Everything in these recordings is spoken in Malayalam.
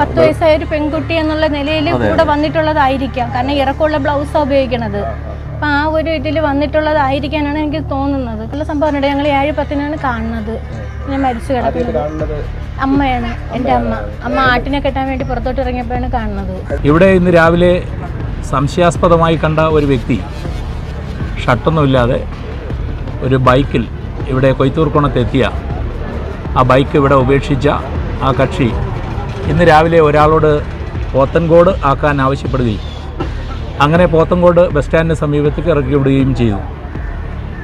പത്ത് വയസ്സായ ഒരു പെൺകുട്ടി എന്നുള്ള നിലയിൽ കൂടെ വന്നിട്ടുള്ളതായിരിക്കാം. കാരണം ഇറക്കമുള്ള ബ്ലൗസാണ് ഉപയോഗിക്കണത്. അപ്പൊ ആ ഒരു ഇതിൽ വന്നിട്ടുള്ളതായിരിക്കാനാണ് എനിക്ക് തോന്നുന്നത്. ഉള്ള സംഭവം ഞങ്ങൾ ഏഴ് പത്തിനാണ് കാണുന്നത്. ഞാൻ മരിച്ചു കിടക്കുന്നത്. അമ്മയാണ്. എന്റെ അമ്മ. അമ്മ ആട്ടിനെ കെട്ടാൻ വേണ്ടി പുറത്തോട്ട് ഇറങ്ങിയപ്പോഴാണ് കാണുന്നത്. ഇവിടെ ഇന്ന് രാവിലെ സംശയാസ്പദമായി കണ്ട ഒരു വ്യക്തി ഷട്ടൊന്നുമില്ലാതെ ഒരു ബൈക്കിൽ ഇവിടെ കൊയ്ത്തൂർക്കുണത്തെത്തിയ ആ ബൈക്ക് ഇവിടെ ഉപേക്ഷിച്ച ആ കക്ഷി ഇന്ന് രാവിലെ ഒരാളോട് പോത്തൻകോട് ആക്കാൻ ആവശ്യപ്പെടുകയും അങ്ങനെ പോത്തൻകോട് ബസ് സ്റ്റാൻഡിന് സമീപത്തേക്ക് ഇറക്കി വിടുകയും ചെയ്തു.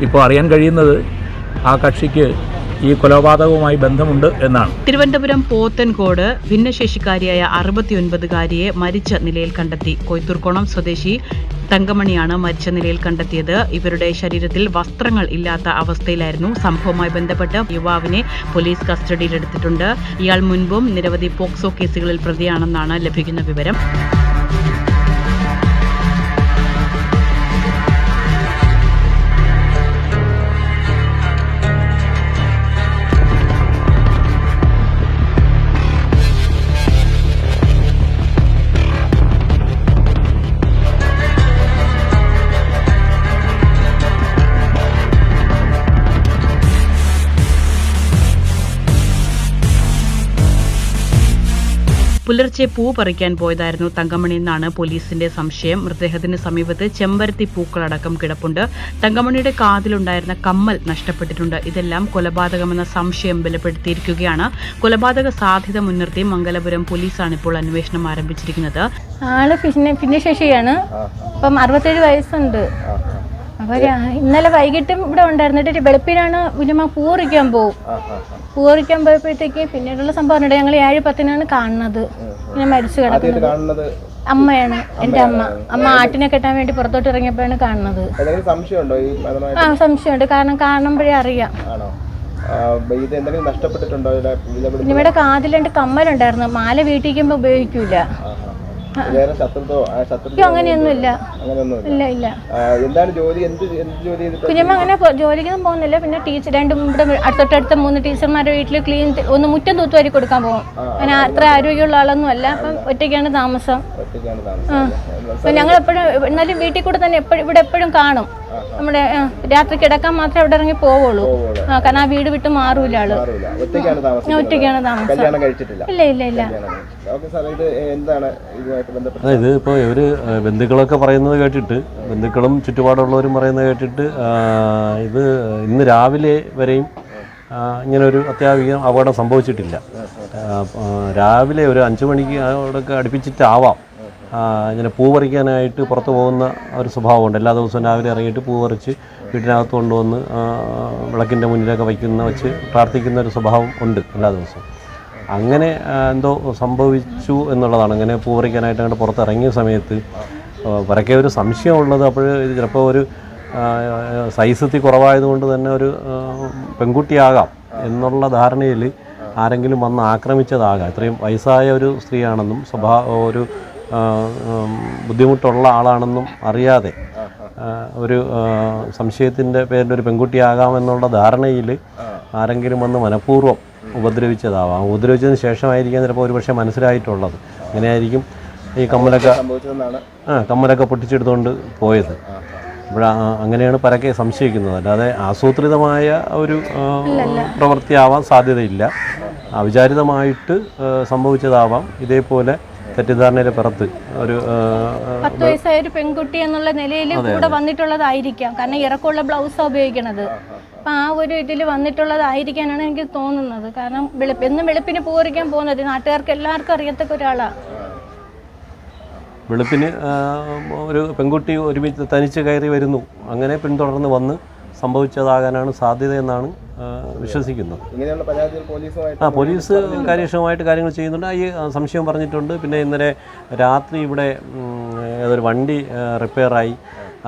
ഇപ്പോൾ അറിയാൻ കഴിയുന്നത് ആ കക്ഷിക്ക് ഈ കൊലപാതകവുമായി ബന്ധമുണ്ട് എന്നാണ്. തിരുവനന്തപുരം പോത്തൻകോട് ഭിന്നശേഷിക്കാരിയായ അറുപത്തിയൊൻപതുകാരിയെ മരിച്ച നിലയിൽ കണ്ടെത്തി. കൊയ്ത്തൂർക്കോണം സ്വദേശി തങ്കമണിയാണ് മരിച്ച നിലയിൽ കണ്ടെത്തിയത്. ഇവരുടെ ശരീരത്തിൽ വസ്ത്രങ്ങൾ ഇല്ലാത്ത അവസ്ഥയിലായിരുന്നു. സംഭവവുമായി ബന്ധപ്പെട്ട് യുവാവിനെ പോലീസ് കസ്റ്റഡിയിലെടുത്തിട്ടുണ്ട്. ഇയാൾ മുൻപും നിരവധി പോക്സോ കേസുകളിൽ പ്രതിയാണെന്നാണ് ലഭിക്കുന്ന വിവരം. പുലർച്ചെ പൂ പറിക്കാൻ പോയതായിരുന്നു തങ്കമണി എന്നാണ് പോലീസിന്റെ സംശയം. മൃതദേഹത്തിന് സമീപത്ത് ചെമ്പരത്തി പൂക്കളടക്കം കിടപ്പുണ്ട്. തങ്കമണിയുടെ കാതിലുണ്ടായിരുന്ന കമ്മൽ നഷ്ടപ്പെട്ടിട്ടുണ്ട്. ഇതെല്ലാം കൊലപാതകമെന്ന സംശയം ബലപ്പെടുത്തിയിരിക്കുകയാണ്. കൊലപാതക സാധ്യത മുൻനിർത്തി മംഗലപുരം പോലീസാണ് ഇപ്പോൾ അന്വേഷണം ആരംഭിച്ചിരിക്കുന്നത്. ആൾ ഭിന്ന ഭിന്നശേഷിയാണ് അപ്പം അറുപത്തേഴ് വയസ്സുണ്ട്. അപ്പൊ ഇന്നലെ വൈകിട്ടും ഇവിടെ ഉണ്ടായിരുന്നിട്ട് വെളുപ്പിനാണ് ഉലുമ പൂറിക്കാൻ പോകും പൂറിക്കാൻ പോയപ്പോഴത്തേക്ക് പിന്നീടുള്ള സംഭവം ഉണ്ട് ഞങ്ങൾ ഏഴ് പത്തിനാണ് കാണുന്നത്. ഞാൻ മരിച്ചു കിടക്കുന്നത്. അമ്മയാണ് എന്റെ അമ്മ. അമ്മ ആട്ടിനെ കെട്ടാൻ വേണ്ടി പുറത്തോട്ട് ഇറങ്ങിയപ്പോഴാണ് കാണുന്നത്. ആ സംശയമുണ്ട്. കാരണം കാണുമ്പോഴേ അറിയാം. ഇവിടെ കാതിലുണ്ട് പിന്നെ കമ്മലുണ്ടായിരുന്നു. മാല വീട്ടിക്കുമ്പോ ഉപയോഗിക്കൂല. അങ്ങനെയൊന്നുമില്ല. ഇല്ല ഇല്ല. എന്താണ് ജോലി? എന്ത് ജോലി കുഞ്ഞമ്മ അങ്ങനെ ജോലിക്കൊന്നും പോകുന്നില്ല. പിന്നെ ടീച്ചർ രണ്ടും ഇവിടെ അടുത്തൊട്ടടുത്ത മൂന്ന് ടീച്ചർമാരുടെ വീട്ടിൽ ക്ലീൻ ഒന്ന് മുറ്റം തൂത്തുവാരി കൊടുക്കാൻ പോകും. അങ്ങനെ അത്ര ആരോഗ്യമുള്ള ആളൊന്നും അല്ല. അപ്പം ഒറ്റയ്ക്കാണ് താമസം. ഒറ്റയ്ക്കാണ് താമസം. ഞങ്ങൾ എപ്പോഴും എന്നാലും വീട്ടിൽ കൂടെ തന്നെ എപ്പോഴും ഇവിടെ എപ്പോഴും കാണും. നമ്മുടെ രാത്രി കിടക്കാൻ മാത്രമേ അവിടെ ഇറങ്ങി പോവുള്ളൂ. ആ കാരണം ആ വീട് വിട്ട് മാറൂല ആൾ. ഒറ്റയ്ക്കാണ് താമസം ഒറ്റയ്ക്കാണ് താമസം. കല്യാണം കഴിച്ചിട്ടില്ല. ഇല്ല ഇല്ല ഇല്ല. ഇത് എന്താണ് ഇതുമായിട്ട് ബന്ധപ്പെട്ട് അതായത് ഇപ്പോൾ ഇവർ ബന്ധുക്കളൊക്കെ പറയുന്നത് കേട്ടിട്ട് ബന്ധുക്കളും ചുറ്റുപാടുള്ളവരും പറയുന്നത് കേട്ടിട്ട് ഇത് ഇന്ന് രാവിലെ വരെയും ഇങ്ങനൊരു ഇങ്ങനെ ഒരു അത്യാവശ്യം അപകടം സംഭവിച്ചിട്ടില്ല രാവിലെ ഒരു അഞ്ചു മണിക്ക് അവിടെയൊക്കെ അടുപ്പിച്ചിട്ടാവാം. ഇങ്ങനെ പൂ പറിക്കാനായിട്ട് പുറത്ത് പോകുന്ന ഒരു സ്വഭാവമുണ്ട്. എല്ലാ ദിവസവും രാവിലെ ഇറങ്ങിയിട്ട് പൂ പറിച്ച് വീട്ടിനകത്ത് കൊണ്ടുവന്ന് വിളക്കിന്റെ മുന്നിലൊക്കെ വയ്ക്കുന്ന വെച്ച് പ്രാർത്ഥിക്കുന്ന ഒരു സ്വഭാവം ഉണ്ട് എല്ലാ ദിവസവും. അങ്ങനെ എന്തോ സംഭവിച്ചു എന്നുള്ളതാണ്. അങ്ങനെ പൂ പറിക്കാനായിട്ട് അങ്ങോട്ട് പുറത്തിറങ്ങിയ സമയത്ത് വരക്കെ ഒരു സംശയമുള്ളത് അപ്പോൾ ഇത് ചിലപ്പോൾ ഒരു സൈസത്തി കുറവായതുകൊണ്ട് തന്നെ ഒരു പെൺകുട്ടിയാകാം എന്നുള്ള ധാരണയിൽ ആരെങ്കിലും വന്ന് ആക്രമിച്ചതാകാം. ഇത്രയും വയസ്സായ ഒരു സ്ത്രീയാണെന്നും സ്വഭാവ ഒരു ബുദ്ധിമുട്ടുള്ള ആളാണെന്നും അറിയാതെ ഒരു സംശയത്തിന്റെ പേരിൽ ഒരു പെൺകുട്ടിയാകാമെന്നുള്ള ധാരണയിൽ ആരെങ്കിലും വന്ന് മനഃപൂർവം ഉപദ്രവിച്ചതാവാം. ഉപദ്രവിച്ചതിന് ശേഷമായിരിക്കാം ചിലപ്പോൾ ഒരുപക്ഷെ മനസ്സിലായിട്ടുള്ളത്. അങ്ങനെയായിരിക്കും ഈ കമ്മലൊക്കെ സംഭവിച്ചതെന്നാണ്. ആ കമ്മലൊക്കെ പൊട്ടിച്ചെടുത്തുകൊണ്ട് പോയത്. അപ്പോൾ അങ്ങനെയാണ് പരക്കെ സംശയിക്കുന്നത്. അല്ലാതെ ആസൂത്രിതമായ ഒരു പ്രവൃത്തിയാവാൻ സാധ്യതയില്ല. അവിചാരിതമായിട്ട് സംഭവിച്ചതാവാം. ഇതേപോലെ തെറ്റിദ്ധാരണയുടെ പുറത്ത് ഒരു പത്ത് വയസ്സായ ഒരു പെൺകുട്ടി എന്നുള്ള നിലയിൽ കൂടെ വന്നിട്ടുള്ളതായിരിക്കാം. കാരണം ഇറക്കമുള്ള ബ്ലൗസാണ് ഉപയോഗിക്കണത്. അപ്പൊ ആ ഒരു ഇതിൽ വന്നിട്ടുള്ളതായിരിക്കാനാണ് എനിക്ക് തോന്നുന്നത്. കാരണം വെളുപ്പ് എന്നും വെളുപ്പിന് പൂവറിക്കാൻ പോകുന്നത് നാട്ടുകാർക്ക് എല്ലാവർക്കും അറിയത്തക്ക ഒരാളാണ് വെളുപ്പിന് ഒരു പെൺകുട്ടി ഒരുമിച്ച് തനിച്ച് കയറി വരുന്നു. അങ്ങനെ പിന്തുടർന്ന് വന്ന് സംഭവിച്ചതാകാനാണ് സാധ്യതയെന്നാണ് പോലീസുമായിട്ട് ആ പോലീസ് കാര്യക്ഷമമായിട്ട് കാര്യങ്ങൾ ചെയ്യുന്നുണ്ട്. ഈ സംശയം പറഞ്ഞിട്ടുണ്ട്. പിന്നെ ഇന്നലെ രാത്രി ഇവിടെ ഏതൊരു വണ്ടി റിപ്പയറായി.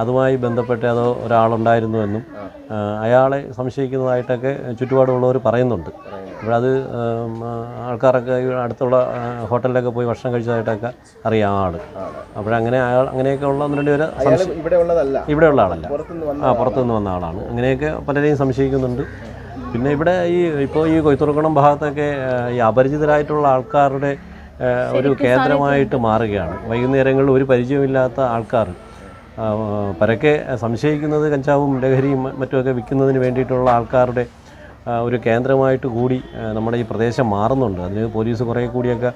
അതുമായി ബന്ധപ്പെട്ട് അതോ ഒരാളുണ്ടായിരുന്നു എന്നും അയാളെ സംശയിക്കുന്നതായിട്ടൊക്കെ ചുറ്റുപാടുള്ളവർ പറയുന്നുണ്ട്. ഇവിടെ അത് ആൾക്കാരൊക്കെ അടുത്തുള്ള ഹോട്ടലിലൊക്കെ പോയി ഭക്ഷണം കഴിച്ചതായിട്ടൊക്കെ അറിയാം ആൾ അപ്പോഴങ്ങനെ അയാൾ അങ്ങനെയൊക്കെ ഉള്ള ഒന്ന് രണ്ട് പേര് ഇവിടെ ഉള്ള ഇവിടെയുള്ള ആളല്ല ആ പുറത്തുനിന്ന് വന്ന ആളാണ്. അങ്ങനെയൊക്കെ പലരെയും സംശയിക്കുന്നുണ്ട്. പിന്നെ ഇവിടെ ഈ ഇപ്പോൾ ഈ കൊയ്ത്തുറക്കണം ഭാഗത്തൊക്കെ ഈ അപരിചിതരായിട്ടുള്ള ആൾക്കാരുടെ ഒരു കേന്ദ്രമായിട്ട് മാറുകയാണ്. വൈകുന്നേരങ്ങളിൽ ഒരു പരിചയമില്ലാത്ത ആൾക്കാർ പരക്കെ സംശയിക്കുന്നത് കഞ്ചാവും ലഹരിയും മറ്റുമൊക്കെ വിൽക്കുന്നതിന് വേണ്ടിയിട്ടുള്ള ആൾക്കാരുടെ ഒരു കേന്ദ്രമായിട്ട് കൂടി നമ്മുടെ ഈ പ്രദേശം മാറുന്നുണ്ട്. അതിന് പോലീസ് കുറേ കൂടിയൊക്കെ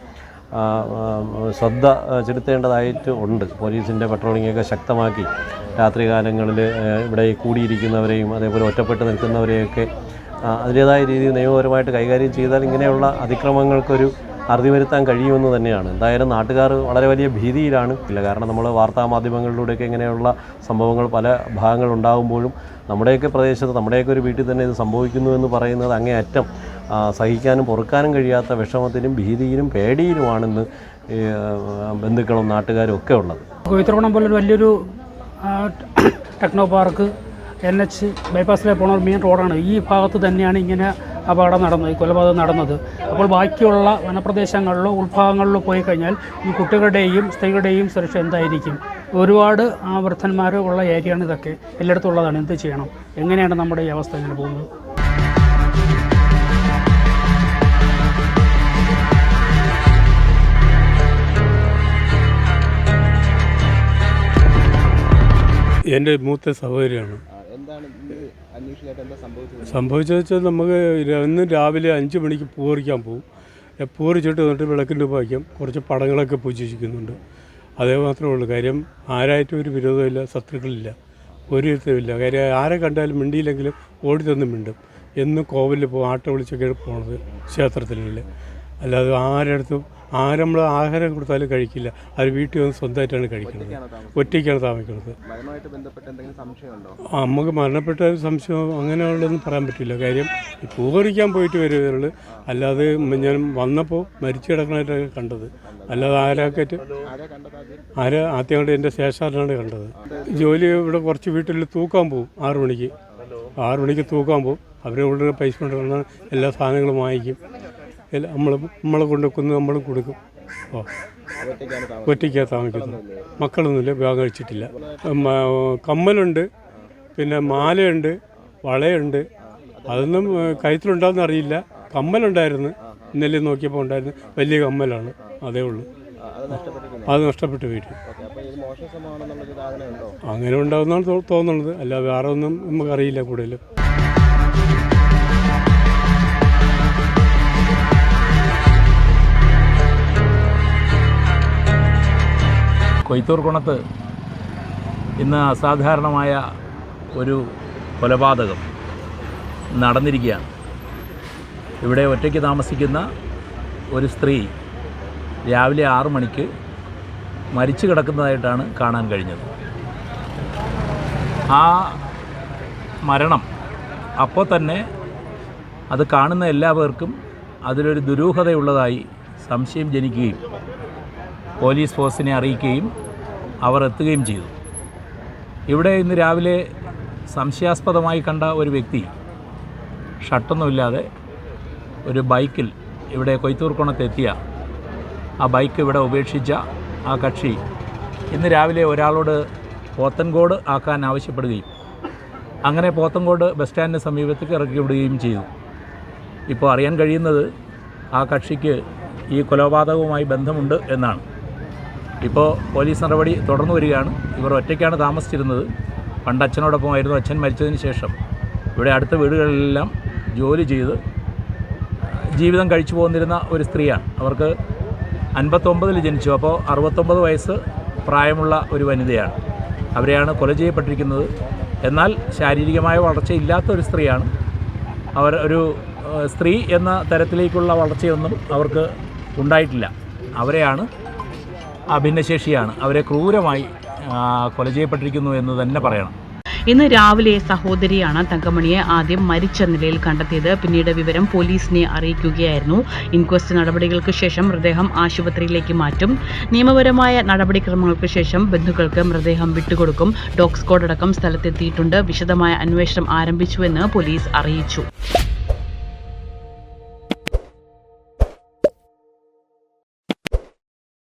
ശ്രദ്ധ ചെലുത്തേണ്ടതായിട്ട് ഉണ്ട്. പോലീസിന്റെ പെട്രോളിങ്ങൊക്കെ ശക്തമാക്കി. രാത്രികാലങ്ങളിൽ ഇവിടെ കൂടിയിരിക്കുന്നവരെയും അതേപോലെ ഒറ്റപ്പെട്ട് നിൽക്കുന്നവരെയൊക്കെ അതിന്റേതായ രീതിയിൽ നിയമപരമായിട്ട് കൈകാര്യം ചെയ്താൽ ഇങ്ങനെയുള്ള അതിക്രമങ്ങൾക്കൊരു അറുതി വരുത്താൻ കഴിയുമെന്ന് തന്നെയാണ്. എന്തായാലും നാട്ടുകാർ വളരെ വലിയ ഭീതിയിലാണ്. ഇല്ല കാരണം നമ്മൾ വാർത്താ മാധ്യമങ്ങളിലൂടെയൊക്കെ ഇങ്ങനെയുള്ള സംഭവങ്ങൾ പല ഭാഗങ്ങൾ ഉണ്ടാകുമ്പോഴും നമ്മുടെയൊക്കെ പ്രദേശത്ത് നമ്മുടെയൊക്കെ ഒരു വീട്ടിൽ തന്നെ ഇത് സംഭവിക്കുന്നു എന്ന് പറയുന്നത് അങ്ങേയറ്റം സഹിക്കാനും പൊറുക്കാനും കഴിയാത്ത വിഷമത്തിലും ഭീതിയിലും പേടിയിലുമാണെന്ന് ബന്ധുക്കളും നാട്ടുകാരും ഒക്കെ ഉള്ളത്. കൊയ്ത്തുറക്കണം പോലൊരു വലിയൊരു ടെക്നോ പാർക്ക് എൻ എച്ച് ബൈപ്പാസിലെ പോണ മെയിൻ റോഡാണ് ഈ ഭാഗത്ത് തന്നെയാണ് ഇങ്ങനെ അപകടം നടന്നത് കൊലപാതകം നടന്നത്. അപ്പോൾ ബാക്കിയുള്ള വനപ്രദേശങ്ങളിലോ ഉൾഭാഗങ്ങളിലോ പോയി കഴിഞ്ഞാൽ ഈ കുട്ടികളുടെയും സ്ത്രീകളുടെയും സുരക്ഷ എന്തായിരിക്കും? ഒരുപാട് ആ വൃദ്ധന്മാർ ഉള്ള ഏരിയയാണ് ഇതൊക്കെ. എല്ലായിടത്തും ഉള്ളതാണ്. എന്ത് ചെയ്യണം? എങ്ങനെയാണ് നമ്മുടെ ഈ അവസ്ഥ ഇങ്ങനെ പോകുന്നത്? എന്റെ മൂത്ത സഹോദരിയാണ്. സംഭവിച്ചത്? വെച്ചാൽ നമുക്ക് ഇന്ന് രാവിലെ അഞ്ച് മണിക്ക് പൂറിക്കാൻ പോകും പൂറിച്ചിട്ട് വന്നിട്ട് വിളക്കിന്റെ വായിക്കാം. കുറച്ച് പടങ്ങളൊക്കെ പൂജിക്കുന്നുണ്ട് അതേ മാത്രമേ ഉള്ളൂ. കാര്യം ആരായിട്ടും ഒരു വിരോധമില്ല ശത്രുക്കളില്ല ഒരു വിധത്തിലുമില്ല കാര്യം ആരെ കണ്ടാലും മിണ്ടിയില്ലെങ്കിലും ഓടി തന്ന് മിണ്ടും. എന്നും കോവിലിൽ പോകും ആട്ട വിളിച്ചൊക്കെ പോണത് ക്ഷേത്രത്തിലല്ലേ അല്ലാതെ ആരടുത്തും ആരും നമ്മൾ ആഹാരം കൊടുത്താലും കഴിക്കില്ല. അവർ വീട്ടിൽ വന്ന് സ്വന്തമായിട്ടാണ് കഴിക്കുന്നത്. ഒറ്റയ്ക്കാണ് താമസിക്കുന്നത്? നമുക്ക് മരണപ്പെട്ട ഒരു സംശയം അങ്ങനെയുള്ളതൊന്നും പറയാൻ പറ്റില്ല. കാര്യം ഈ പോയിട്ട് വരുവരുള്ളൂ അല്ലാതെ ഞാൻ വന്നപ്പോൾ മരിച്ചു കിടക്കണായിട്ടൊക്കെ കണ്ടത്. അല്ലാതെ ആരാക്കറ്റ് ആരെ ആദ്യം? കണ്ട് എന്റെ ശേഷാലാണ് കണ്ടത്. ജോലി ഇവിടെ കുറച്ച് വീട്ടിൽ തൂക്കാൻ പോകും ആറു മണിക്ക്. ആറു മണിക്ക് തൂക്കാൻ പോകും അവരെ ഉള്ളിൽ പൈസ കൊണ്ടുവന്ന എല്ലാ സാധനങ്ങളും വാങ്ങിക്കും. നമ്മൾ നമ്മളെ കൊണ്ട് നമ്മൾ കൊടുക്കും. ഓ. ഒറ്റയ്ക്കാണ് താമസിക്കുന്നു മക്കളൊന്നുമില്ല വിവാഹം കഴിച്ചിട്ടില്ല. കമ്മലുണ്ട് പിന്നെ മാലയുണ്ട് വളയുണ്ട്. അതൊന്നും ഏഹ്, കഴുത്തിലുണ്ടാവുന്ന അറിയില്ല. കമ്മലുണ്ടായിരുന്നു. ഇന്നലെ നോക്കിയപ്പോൾ ഉണ്ടായിരുന്നു. വലിയ കമ്മലാണ്. അതേ ഉള്ളൂ. അത് നഷ്ടപ്പെട്ടു വീട്ടിൽ. അങ്ങനെ ഉണ്ടാവുന്നതാണ് തോന്നുന്നത്. അല്ല വേറെ ഒന്നും നമുക്കറിയില്ല കൂടുതലും. കൊയ്ത്തൂർ കുണത്ത് ഇന്ന് അസാധാരണമായ ഒരു കൊലപാതകം നടന്നിരിക്കുകയാണ്. ഇവിടെ ഒറ്റയ്ക്ക് താമസിക്കുന്ന ഒരു സ്ത്രീ രാവിലെ ആറ് മണിക്ക് മരിച്ചു കിടക്കുന്നതായിട്ടാണ് കാണാൻ കഴിഞ്ഞത്. ആ മരണം അപ്പോൾ തന്നെ അത് കാണുന്ന എല്ലാവർക്കും അതിലൊരു ദുരൂഹതയുള്ളതായി സംശയം ജനിക്കുകയും പോലീസ് ഫോഴ്സിനെ അറിയിക്കുകയും അവർ എത്തുകയും ചെയ്തു. ഇവിടെ ഇന്ന് രാവിലെ സംശയാസ്പദമായി കണ്ട ഒരു വ്യക്തി ഷട്ടൊന്നുമില്ലാതെ ഒരു ബൈക്കിൽ ഇവിടെ കൊയ്ത്തൂർക്കുണത്തെത്തിയ ആ ബൈക്ക് ഇവിടെ ഉപേക്ഷിച്ച ആ കക്ഷി ഇന്ന് രാവിലെ ഒരാളോട് പോത്തൻകോട് ആക്കാൻ ആവശ്യപ്പെടുകയും അങ്ങനെ പോത്തൻകോട് ബസ് സ്റ്റാൻഡിന് സമീപത്തേക്ക് ഇറക്കി വിടുകയും ചെയ്തു. ഇപ്പോൾ അറിയാൻ കഴിയുന്നത് ആ കക്ഷിക്ക് ഈ കൊലപാതകവുമായി ബന്ധമുണ്ട് എന്നാണ്. ഇപ്പോൾ പോലീസ് നടപടി തുടർന്നു വരികയാണ്. ഇവർ ഒറ്റയ്ക്കാണ് താമസിച്ചിരുന്നത്. പണ്ട് അച്ഛനോടൊപ്പമായിരുന്നു. അച്ഛൻ മരിച്ചതിന് ശേഷം ഇവിടെ അടുത്ത വീടുകളിലെല്ലാം ജോലി ചെയ്ത് ജീവിതം കഴിച്ചു പോന്നിരുന്ന ഒരു സ്ത്രീയാണ്. അവർക്ക് അൻപത്തൊമ്പതിൽ ജനിച്ചു. അപ്പോൾ അറുപത്തൊമ്പത് വയസ്സ് പ്രായമുള്ള ഒരു വനിതയാണ്. അവരെയാണ് കൊല ചെയ്യപ്പെട്ടിരിക്കുന്നത്. എന്നാൽ ശാരീരികമായ വളർച്ചയില്ലാത്ത ഒരു സ്ത്രീയാണ്. അവർ ഒരു സ്ത്രീ എന്ന തരത്തിലേക്കുള്ള വളർച്ചയൊന്നും അവർക്ക് ഉണ്ടായിട്ടില്ല. അവരെയാണ് ഭിന്നശേഷിയാണ് അവരെ ക്രൂരമായി കൊല ചെയ്യപ്പെട്ടിരിക്കുന്നു എന്ന് തന്നെ പറയണം. ഇന്ന് രാവിലെ സഹോദരിയാണ് തങ്കമണിയെ ആദ്യം മരിച്ച നിലയിൽ കണ്ടെത്തിയത്. പിന്നീട് വിവരം പോലീസിനെ അറിയിക്കുകയായിരുന്നു. ഇൻക്വസ്റ്റ് നടപടികൾക്ക് ശേഷം മൃതദേഹം ആശുപത്രിയിലേക്ക് മാറ്റും. നിയമപരമായ നടപടിക്രമങ്ങൾക്ക് ശേഷം ബന്ധുക്കൾക്ക് മൃതദേഹം വിട്ടുകൊടുക്കും. ഡോഗ് അടക്കം സ്ഥലത്തെത്തിയിട്ടുണ്ട്. വിശദമായ അന്വേഷണം ആരംഭിച്ചുവെന്ന് പോലീസ് അറിയിച്ചു.